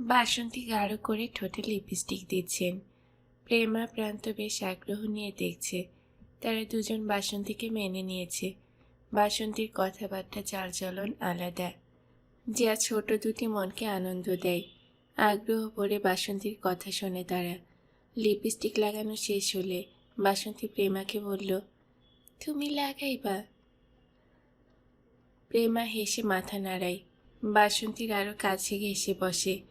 বাসন্তী গাঢ় করে ঠোঁটে লিপস্টিক দিচ্ছেন প্রেমা প্রান্ত বেশ আগ্রহ নিয়ে দেখছে। তারা দুজন বাসন্তীকে মেনে নিয়েছে। বাসন্তীর কথাবার্তা চালচলন আলাদা। যা ছোট দুটি মনকে আনন্দ দেয়। আগ্রহ ভরে বাসন্তীর কথা শোনে তারা। লিপস্টিক লাগানো শেষ হলে বাসন্তী প্রেমাকে বলল, তুমি লাগাইবা? প্রেমা হেসে মাথা নাড়ায়। বাসন্তীর আরও কাছে ঘেসে বসে।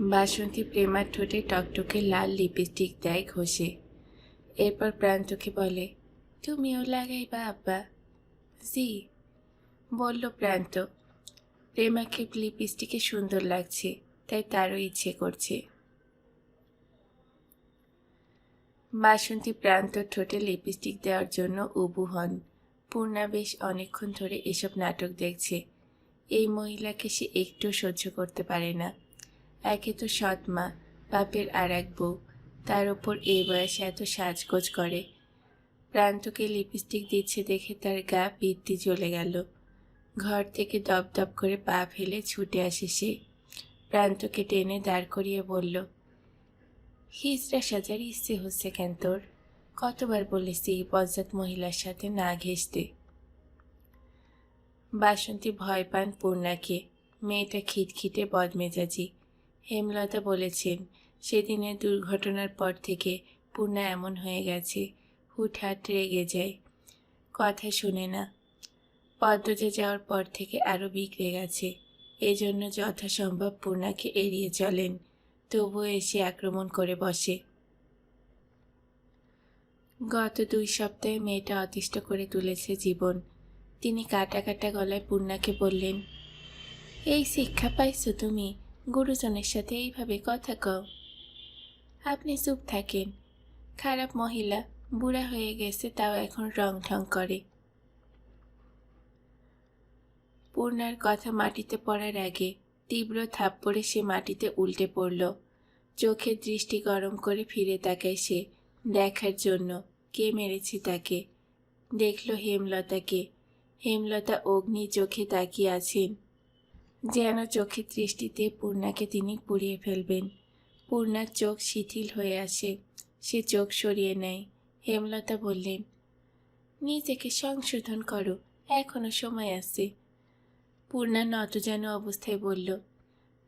বাসন্তী প্রেমার ঠোঁটে টকটকে লাল লিপস্টিক দেয় ঘষে। এরপর প্রান্তকে বলে, তুমিও লাগাইবা আব্বা? জি, বলল প্রান্ত। প্রেমাকে লিপস্টিকে সুন্দর লাগছে, তাই তারও ইচ্ছে করছে। বাসন্তী প্রান্ত ঠোঁটে লিপস্টিক দেওয়ার জন্য উবু হন। পূর্ণা বেশ অনেকক্ষণ ধরে এসব নাটক দেখছে। এই মহিলাকে সে একটু সহ্য করতে পারে না। একে তো সৎ মা বাপের আর এক বউ। তার ওপর এই বয়সে এত সাজগোজ করে। প্রান্তকে লিপস্টিক দিচ্ছে দেখে তার গা পিত্তি জ্বলে গেল। ঘর থেকে দপদপ করে পা ফেলে ছুটে আসে সে। প্রান্তকে টেনে দাঁড় করিয়ে বলল হিজড়া সাজার ইচ্ছে হচ্ছে কেন তোর? কতবার বলেছি এই বজ্জাত মহিলার সাথে না ঘেসতে বাসন্তী ভয় পান পূর্ণাকে। মেয়েটা খিটখিটে বদমেজাজি। হেমলতা বলেছেন, সেদিনের দুর্ঘটনার পর থেকে পূর্ণা এমন হয়ে গেছে, হুটহাট রেগে যায়। কথা শুনে না। পদ্মতে যাওয়ার পর থেকে আরও বিগড়ে গেছে। এজন্য যথাসম্ভব পূর্ণাকে এড়িয়ে চলেন। তবুও এসে আক্রমণ করে বসে। গত দুই সপ্তাহে মেয়েটা অতিষ্ঠ করে তুলেছে জীবন। তিনি কাটা কাটা গলায় পূর্ণাকে বললেন, এই শিক্ষা পাইছো তুমি? গুরুজনের সাথে এইভাবে কথা কও। আপনি চুপ থাকেন। খারাপ মহিলা, বুড়া হয়ে গেছে, তাও এখন রং ঢং করে। পূর্ণার কথা মাটিতে পড়ার আগে তীব্র থাপ্পড়ে সে মাটিতে উল্টে পড়ল। চোখের দৃষ্টি গরম করে ফিরে তাকায় সে, দেখার জন্য কে মেরেছে তাকে? দেখল হেমলতাকে। হেমলতা অগ্নি চোখে তাকিয়ে আছেন। যেন চোখের দৃষ্টিতে পূর্ণাকে তিনি পুড়িয়ে ফেলবেন। পূর্ণার চোখ শিথিল হয়ে আসে সে চোখ সরিয়ে নেয়। হেমলতা বললেন, নিজেকে সংশোধন করো, এখনও সময় আছে। পূর্ণা নত যেন অবস্থায় বলল,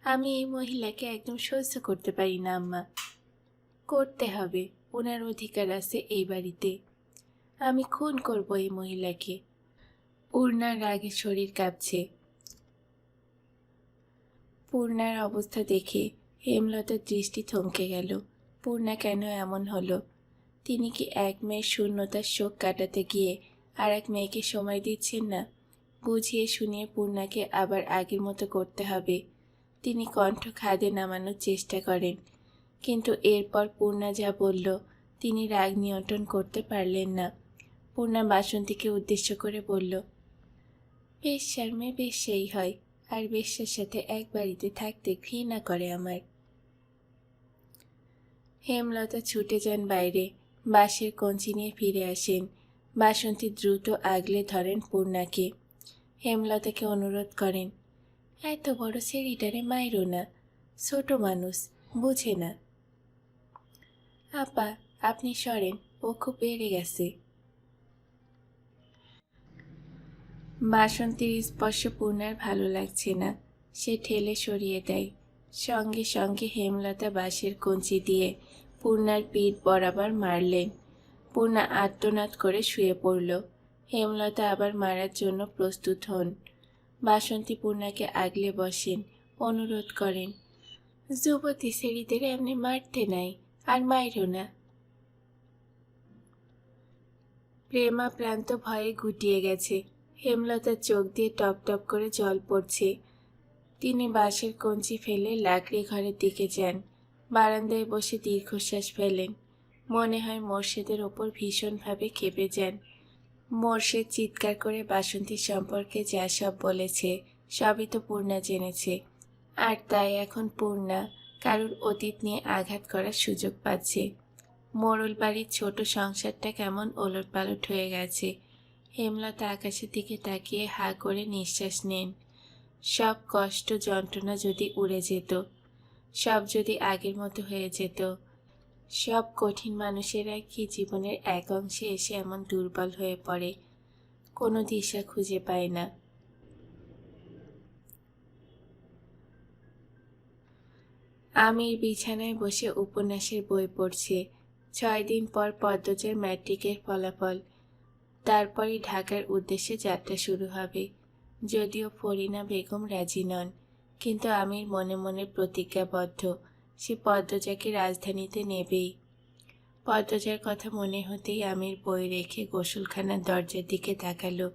আমি এই মহিলাকে একদম সহ্য করতে পারি না, আম্মা। করতে হবে, ওনার অধিকার আছে এই বাড়িতে। আমি খুন করব এই মহিলাকে। পূর্ণার রাগে শরীর কাঁপছে। পূর্ণার অবস্থা দেখে হেমলতার দৃষ্টি থমকে গেল। পূর্ণা কেন এমন হলো? তিনি কি এক মেয়ের শূন্যতার শোক কাটাতে গিয়ে আর এক মেয়েকে সময় দিচ্ছেন না? বুঝিয়ে শুনিয়ে পূর্ণাকে আবার আগের মতো করতে হবে। তিনি কণ্ঠ খাদে নামানোর চেষ্টা করেন। কিন্তু এরপর পূর্ণা যা বলল, তিনি রাগ নিয়ন্ত্রণ করতে পারলেন না। পূর্ণা বাসন্তীকে উদ্দেশ্য করে বলল বেশ্যার বেশ, সেই হয়। আর বেশ্যার সাথে এক বাড়িতে থাকতে ঘৃণা করে আমার। হেমলতা ছুটে যান বাইরে। বাঁশের কঞ্চি নিয়ে ফিরে আসেন। বাসন্তী দ্রুত আগলে ধরেন পূর্ণাকে। হেমলতাকে অনুরোধ করেন, এত বড় সেরিটারে মাইরো না। ছোট মানুষ, বুঝে না। আপা, আপনি সরেন, ও খুব বেড়ে গেছে। বাসন্তীর স্পর্শ পূর্ণার ভালো লাগছে না। সে ঠেলে সরিয়ে দেয়। সঙ্গে সঙ্গে হেমলতা বাঁশের কঞ্চি দিয়ে পূর্ণার পিঠ বরাবর মারলেন। পূর্ণা আত্মনাদ করে শুয়ে পড়ল। হেমলতা আবার মারার জন্য প্রস্তুত হন। বাসন্তী পূর্ণাকে আগলে বসেন, অনুরোধ করেন, যুবতী ছেড়িদের এমনি মারতে নাই, আর মাইরো না। প্রেমা প্রান্ত ভয়ে গুটিয়ে গেছে। হেমলতার চোখ দিয়ে টপ টপ করে জল পড়ছে। তিনি বাঁশের কঞ্চি ফেলে লাকড়ি ঘরের দিকে যান। বারান্দায় বসে দীর্ঘশ্বাস ফেলেন। মনে হয় মোর্শেদের ওপর ভীষণভাবে কেঁপে যান। মোর্শেদ চিৎকার করে বাসন্তী সম্পর্কে যা সব বলেছে, সবই তো পূর্ণা জেনেছে। আর তাই এখন পূর্ণা কারুর অতীত নিয়ে আঘাত করার সুযোগ পাচ্ছে। মোড়ল বাড়ির ছোট সংসারটা কেমন ওলট পালট হয়ে গেছে। হেমলতা আকাশের দিকে তাকিয়ে হা করে নিঃশ্বাস নেন। সব কষ্ট, যন্ত্রণা যদি উড়ে যেত, সব যদি আগের মতো হয়ে যেত, সব কঠিন মানুষেরা কি জীবনের এক অংশে এসে এমন দুর্বল হয়ে পড়ে? কোনো দিশা খুঁজে পায় না। আমির বিছানায় বসে উপন্যাসের বই পড়ছে। ছয় দিন পর পদ্মজের ম্যাট্রিকের ফলাফল। তারপরই ঢাকার উদ্দেশ্যে যাত্রা শুরু হবে। যদিও ফরিনা বেগম রাজি নন, কিন্তু আমির মনে মনে প্রতিজ্ঞাবদ্ধ। সে পদ্মজাকে রাজধানীতে নেবেই। পদ্মজার কথা মনে হতেই আমির বই রেখে গোসলখানার দরজার দিকে তাকালো।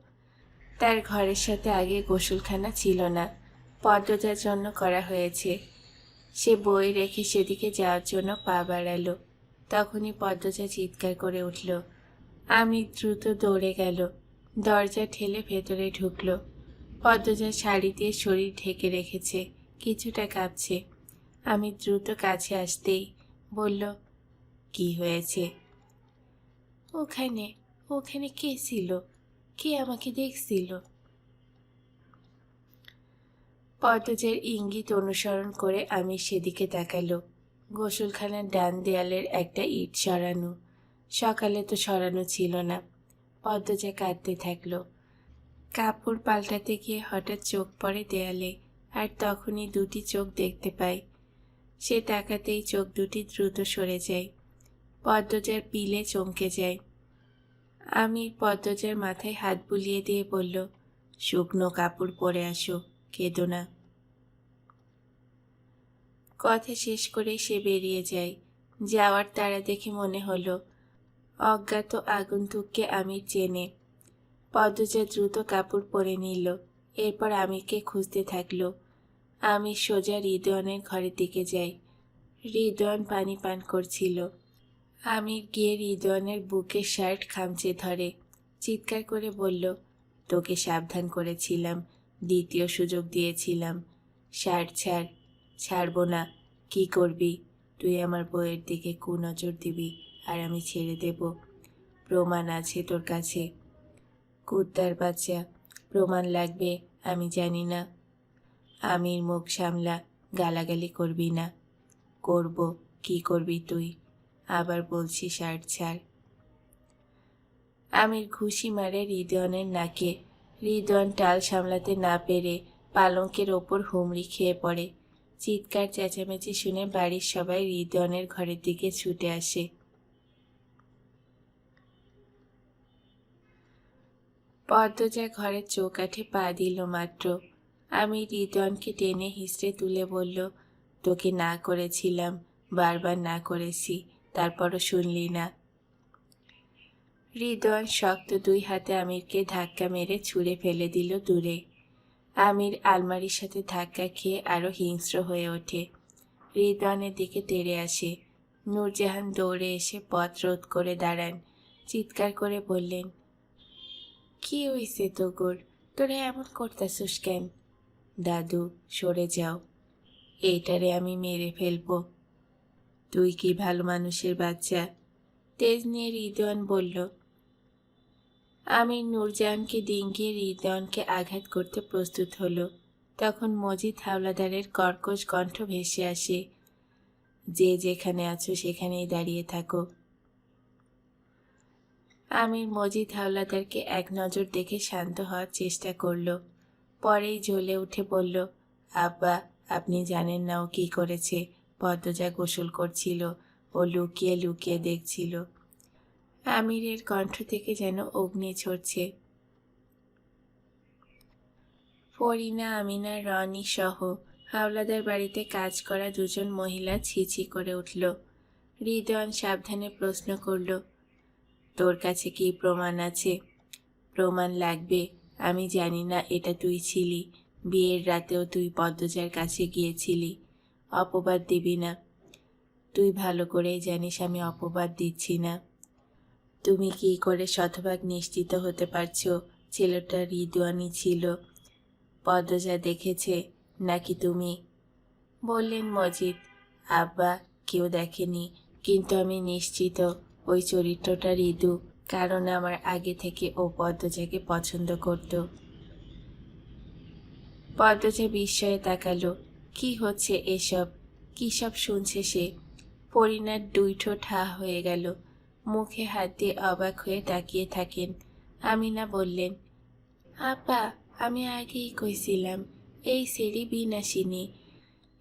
তার ঘরের সাথে আগে গোসলখানা ছিল না, পদ্মজার জন্য করা হয়েছে। সে বই রেখে সেদিকে যাওয়ার জন্য পা বাড়ালো। তখনই পদ্মজা চিৎকার করে উঠল আমি দ্রুত দৌড়ে গেল। দরজা ঠেলে ভেতরে ঢুকলো। পদ্মজা শাড়ি দিয়ে শরীর ঢেকে রেখেছে, কিছুটা কাঁপছে। আমি দ্রুত কাছে আসতেই বলল, কি হয়েছে? ওখানে ওখানে কে ছিল? কে আমাকে দেখছিল? পদ্মজের ইঙ্গিত অনুসরণ করে আমি সেদিকে তাকালো। গোসলখানার ডান দেয়ালের একটা ইট সরানো। সকালে তো সরানো ছিল না। পদ্মজা কাঁদতে থাকল। কাপড় পাল্টাতে গিয়ে হঠাৎ চোখ পড়ে দেয়ালে, আর তখনই দুটি চোখ দেখতে পাই। সে তাকাতেই চোখ দুটি দ্রুত সরে যায়। পদ্মজার পিলে চমকে যায়। আমি পদ্মজার মাথায় হাত বুলিয়ে দিয়ে বলল, শুকনো কাপড় পরে আসো, কেঁদো না। কথা শেষ করে সে বেরিয়ে যায়। যাওয়ার তারা দেখে মনে হলো অজ্ঞাত আগন্তুককে আমি চেনে। পদ্মজা দ্রুত কাপড় পরে নিল। এরপর আমিরকে খুঁজতে থাকল। আমি সোজা হৃদয়নের ঘরের দিকে যাই হৃদয়ন পানি পান করছিল। আমি গিয়ে হৃদয়নের বুকে শার্ট খামচে ধরে। চিৎকার করে বলল, তোকে সাবধান করেছিলাম, দ্বিতীয় সুযোগ দিয়েছিলাম। শার্ট ছাড়, ছাড়বো না। কি করবি? তুই আমার বইয়ের দিকে কুনজর দিবি। আর আমি ছেড়ে দেব। প্রমাণ আছে তোর কাছে। কুত্তার বাচ্চা, প্রমাণ লাগবে, আমি জানি না। আমির মুখ সামলা, গালাগালি করবি না। করব, কি করবি তুই? আবার বলছি শার্ট ছাড়। আমির ঘুষি মারে হৃদয়নের নাকে। হৃদয়ন টাল সামলাতে না পেরে পালঙ্কের ওপর হুমড়ি খেয়ে পড়ে। চিৎকার চেঁচামেচি শুনে বাড়ির সবাই হৃদয়নের ঘরের দিকে ছুটে আসে। পদ্মজা ঘরের চৌকাঠে পা দিল মাত্র। আমি হৃদয়নকে টেনে হিসড়ে তুলে বলল, তোকে না করেছিলাম, বারবার না করেছি, তারপরও শুনলি না। হৃদয়ন শক্ত দুই হাতে আমিরকে ধাক্কা মেরে ছুঁড়ে ফেলে দিল দূরে। আমির আলমারির সাথে ধাক্কা খেয়ে আরও হিংস্র হয়ে ওঠে। হৃদয়নের দিকে তেড়ে আসে। নূরজাহান দৌড়ে এসে পথ রোধ করে দাঁড়ান। চিৎকার করে বললেন কি হইছে তোর তোরা এমন করতাছিস কেন? দাদু, সরে যাও। এইটারে আমি মেরে ফেলব। তুই কি ভালো মানুষের বাচ্চা? তেজ নিয়ে হৃদয়ন বলল। আমি নূরজাহানকে ডিঙ্গিয়ে হৃদয়নকে আঘাত করতে প্রস্তুত হলো। তখন মজিদ হাওলাদারের কর্কশ কণ্ঠ ভেসে আসে। যে যেখানে আছো সেখানেই দাঁড়িয়ে থাকো। আমির মজিদ হাওলাদারকে এক নজর দেখে শান্ত হওয়ার চেষ্টা করল। পরেই জ্বলে উঠে বলল, আব্বা, আপনি জানেন না ও কি করেছে। পদ্মজা গোসল করছিল ও লুকিয়ে লুকিয়ে দেখছিল। আমিরের কণ্ঠ থেকে যেন অগ্নি ছড়ছে। ফরিনা, আমিনা, রনি সহ হাওলাদার বাড়িতে কাজ করা দুজন মহিলা ছিছি করে উঠল। হৃদয়ন সাবধানে প্রশ্ন করল তোর কাছে কি প্রমাণ আছে? প্রমাণ লাগবে। আমি জানি না এটা তুই ছিলি। বিয়ের রাতেও তুই পদ্মজার কাছে গিয়েছিলি। অপবাদ দিবি না। তুই ভালো করেই জানিস আমি অপবাদ দিচ্ছি না। তুমি কি করে শতভাগ নিশ্চিত হতে পারছ? ছেলেটা হৃদওয়ানি ছিল। পদ্মজা দেখেছে। নাকি তুমি? বললেন মজিদ। আব্বা, কেউ দেখেনি। কিন্তু আমি নিশ্চিত। ওই চরিত্রটা ঋতু কারণ আমার আগে থেকে ও পদ্মজাকে পছন্দ করত। পদ্মজা বিস্ময়ে তাকালো, কি হচ্ছে এসব? কী সব শুনছে সে? পরিণার দুই ঠোঁট হা হয়ে গেল। মুখে হাত দিয়ে অবাক হয়ে তাকিয়ে থাকেন। আমিনা বললেন, আপা, আমি আগেই কইছিলাম, এই সেরি বিনাশিনী,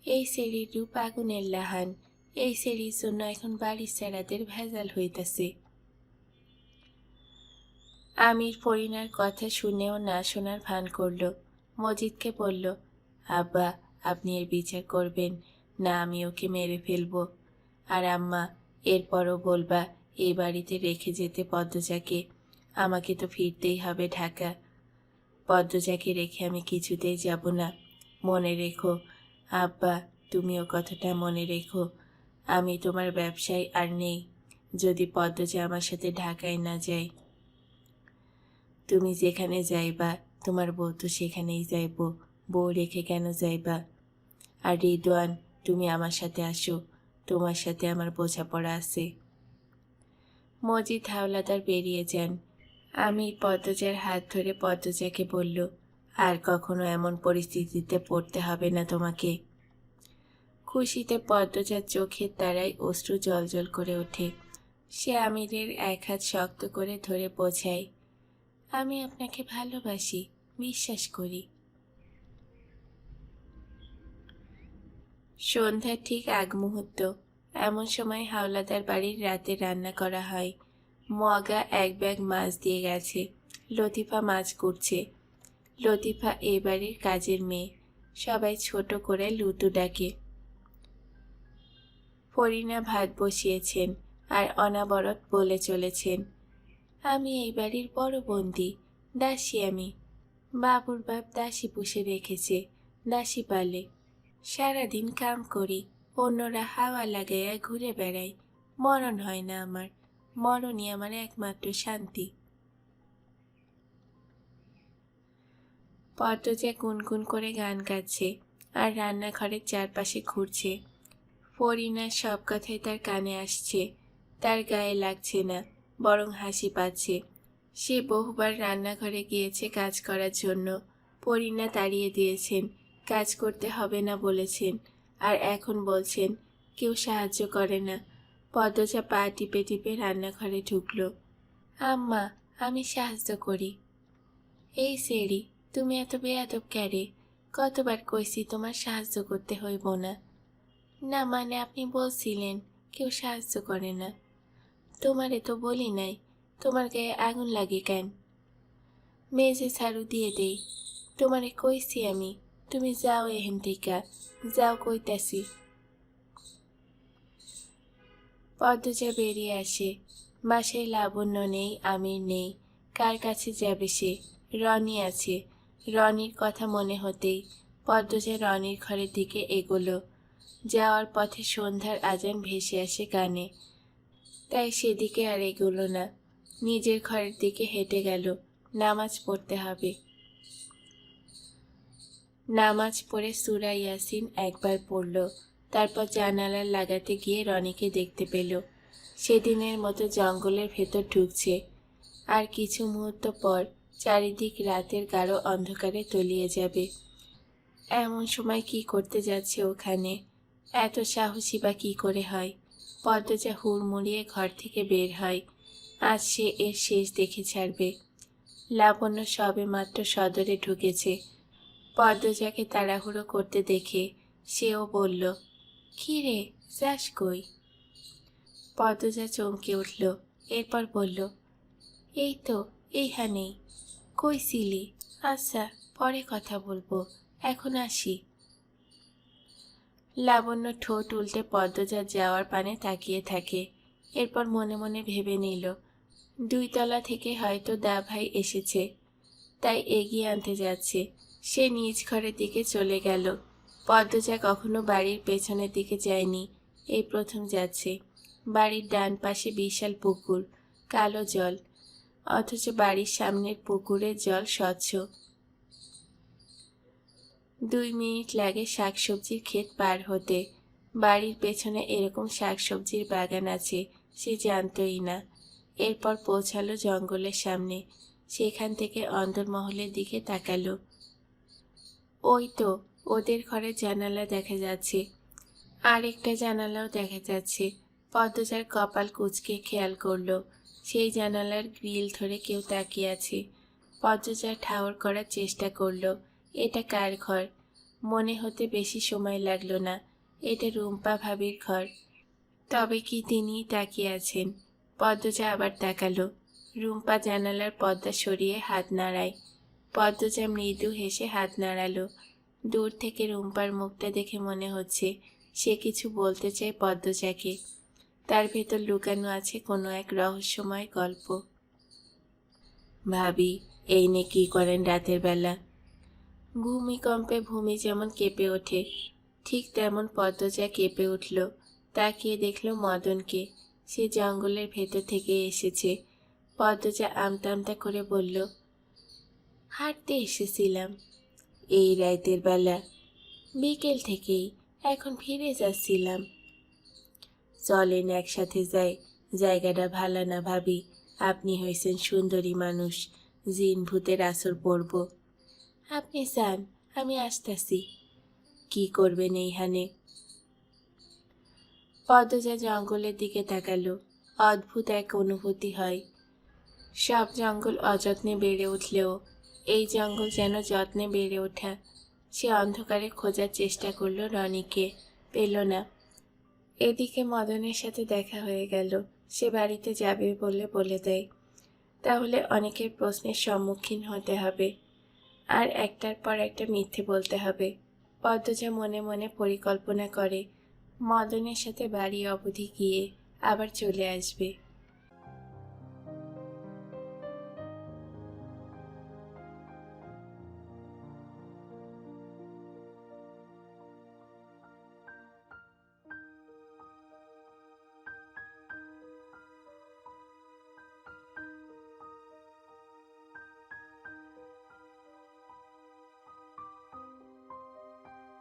এই সেরির রূপ আগুনের লাহান। এই সেরির জন্য এখন বাড়ির সেরাদের ভেজাল হইতাছে। আমির পরিণার কথা শুনেও না শোনার ভান করল। মজিদকে বলল, আব্বা, আপনি এর বিচার করবেন, না আমি ওকে মেরে ফেলব। আর আম্মা, এরপরও বলবা, এই বাড়িতে রেখে যেতে পদ্মজাকে। আমাকে তো ফিরতেই হবে ঢাকা। পদ্মজাকে রেখে আমি কিছুতেই যাব না। মনে রেখো, আব্বা তুমিও কথাটা মনে রেখো। আমি তোমার ব্যবসায় আর নেই। যদি পদ্মজা আমার সাথে ঢাকায় না যায়, তুমি যেখানে যাইবা, তোমার বউ তো সেখানেই যাইব, বউ রেখে কেন যাইবা? আর রিদওয়ান, তুমি আমার সাথে আসো, তোমার সাথে আমার বোঝাপড়া আছে। মজিদ হাওলাদার বেরিয়ে যান। আমি পদ্মজার হাত ধরে পদ্মজাকে বলল, আর কখনো এমন পরিস্থিতিতে পড়তে হবে না তোমাকে। খুশিতে পদ্মজার চোখের তারায় অশ্রু জলজল করে ওঠে। সে আমিরের এক হাত শক্ত করে ধরে বোঝায়, আমি আপনাকে ভালোবাসি, বিশ্বাস করি। সন্ধ্যার ঠিক আগ মুহূর্ত, এমন সময় হাওলাদার বাড়ির রাতে রান্না করা হয়। মগা এক ব্যাগ মাছ দিয়ে গেছে, লতিফা মাছ করছে লতিফা এ বাড়ির কাজের মেয়ে, সবাই ছোট করে লুতু ডাকে। ফরিনা ভাত বসিয়েছেন আর অনাবরত বলে চলেছেন, আমি এই বাড়ির বড় বন্দি, দাসী আমি। বাবুর বাপ দাসী পুষে রেখেছে, দাসী পালে। সারাদিন কাম করি, অন্যরা হাওয়া লাগাইয়া ঘুরে বেড়াই মরণ হয় না আমার, মরণই আমার একমাত্র শান্তি। পদ্মজা গুনগুন করে গান গাচ্ছে আর রান্নাঘরের চারপাশে ঘুরছে। ফরিনার সব কথাই তার কানে আসছে। তার গায়ে লাগছে না, বরং হাসি পাচ্ছে। সে বহুবার রান্নাঘরে গিয়েছে কাজ করার জন্য। পরিণা তাড়িয়ে দিয়েছেন, কাজ করতে হবে না বলেছেন। আর এখন বলছেন, কেউ সাহায্য করে না। পদ্মজা পা টিপে টিপে রান্নাঘরে ঢুকল। আম্মা, আমি সাহায্য করি। এই সেরি, তুমি এত বেয়াদব ক্যারে কতবার কইছি তোমার সাহায্য করতে হইব না। না মানে আপনি বলছিলেন, কেউ সাহায্য করে না। তোমারে তো বলি নাই, তোমার গায়ে আগুন লাগে কেন? মেজে ছাড়ু দিয়ে দেই। তোমারে কইছি আমি, তুমি যাও এহেন থেকে, যাও কইতাছি। পদ্মজা বেরিয়ে আসে বাসায় লাবণ্য নেই, আমির নেই, কার কাছে যাবে সে? রনি আছে, রনির কথা মনে হতেই পদ্মজা রনির ঘরের দিকে এগোলো। যাওয়ার পথে সন্ধ্যার আজান ভেসে আসে কানে। তাই সেদিকে আর এগোলো না। নিজের ঘরের দিকে হেঁটে গেল। নামাজ পড়তে হবে। নামাজ পড়ে সুরা ইয়াসিন একবার পড়ল। তারপর জানালার লাগাতে গিয়ে রনিকে দেখতে পেল। সেদিনের মতো জঙ্গলের ভেতর ঢুকছে। আর কিছু মুহূর্ত পর চারিদিক রাতের গাঢ় অন্ধকারে তলিয়ে যাবে। এমন সময় কি করতে যাচ্ছে ওখানে? এত সাহসী বা কী করে হয়? পদ্মজা হুড়মুড়িয়ে ঘর থেকে বের হয়। আজ সে এর শেষ দেখে ছাড়বে। লাবণ্য সবে মাত্র সদরে ঢুকেছে। পদ্মজাকে তাড়াহুড়ো করতে দেখে সেও বলল, কী রে, যাস কই? পদ্মজা চমকে উঠল, এরপর বলল, এই তো, এইখানেই। কই ছিলি? আচ্ছা পরে কথা বলব। এখন আসি। লাবণ্য ঠোঁট উল্টে পদ্মজার যাওয়ার পানে তাকিয়ে থাকে। এরপর মনে মনে ভেবে নিল, দুই তলা থেকে হয়তো দা ভাই এসেছে। তাই এগিয়ে আনতে যাচ্ছে। সে নিজ ঘরের দিকে চলে গেল। পদ্মজা কখনো বাড়ির পেছনের দিকে যায়নি। এই প্রথম যাচ্ছে। বাড়ির ডান পাশে বিশাল পুকুর, কালো জল। অথচ বাড়ির সামনের পুকুরের জল স্বচ্ছ। দুই মিনিট লাগে শাকসবজির ক্ষেত পার হতে। বাড়ির পেছনে এরকম শাকসবজির বাগান আছে, সে জানতই না। এরপর পৌঁছালো জঙ্গলের সামনে। সেখান থেকে অন্দরমহলের দিকে তাকালো। ওই তো, ওদের ঘরে জানালা দেখা যাচ্ছে। আর একটা জানালাও দেখা যাচ্ছে। পদ্মজার কপাল কুচকে খেয়াল করল। সেই জানালার গ্রিল ধরে কেউ তাকিয়ে আছে। পদ্মজা ঠাওর করার চেষ্টা করল। এটা কার ঘর? মনে হতে বেশি সময় লাগল না। এটা রুম্পা ভাবির ঘর। তবে কি তিনিই তাকিয়ে আছেন? পদ্মজা আবার তাকালো। রুম্পা জানালার পর্দা সরিয়ে হাত নাড়ায়। পদ্মজা মৃদু হেসে হাত নাড়ালো। দূর থেকে রুম্পার মুখটা দেখে মনে হচ্ছে সে কিছু বলতে চায় পদ্মজাকে। তার ভেতর লুকানো আছে কোনো এক রহস্যময় গল্প। ভাবি, এই নে কি করেন রাতের বেলা? ভূমিকম্পে ভূমি যেমন কেঁপে ওঠে, ঠিক তেমন পদ্মজা কেঁপে উঠল। তাকিয়ে দেখল মদনকে। সে জঙ্গলের ভেতর থেকে এসেছে। পদ্মজা আমতা আমতা করে বলল, হাঁটতে এসেছিলাম এই রাতের বেলা। বিকেল থেকেই এখন ফিরে যাচ্ছিলাম। চলেন একসাথে যাই, জায়গাটা ভালো না ভাবি। আপনি হয়েছেন সুন্দরী মানুষ। জিন ভূতের আসর পড়ব। আপনি যান আমি আসতেছি। কি করবেন এইখানে? পদ্মজা জঙ্গলের দিকে তাকালো। অদ্ভুত এক অনুভূতি হয়। সব জঙ্গল অযত্নে বেড়ে উঠলেও, এই জঙ্গল যেন যত্নে বেড়ে ওঠা। সে অন্ধকারে খোঁজার চেষ্টা করল রনিকে, পেল না। এদিকে মদনের সাথে দেখা হয়ে গেল। সে বাড়িতে যাবে বলে বলে দেয়। তাহলে অনেকের প্রশ্নের সম্মুখীন হতে হবে। আর একটার পর একটা মিথ্যে বলতে হবে। পদ্মজা মনে মনে পরিকল্পনা করে, মদনের সাথে বাড়ি অবধি গিয়ে আবার চলে আসবে।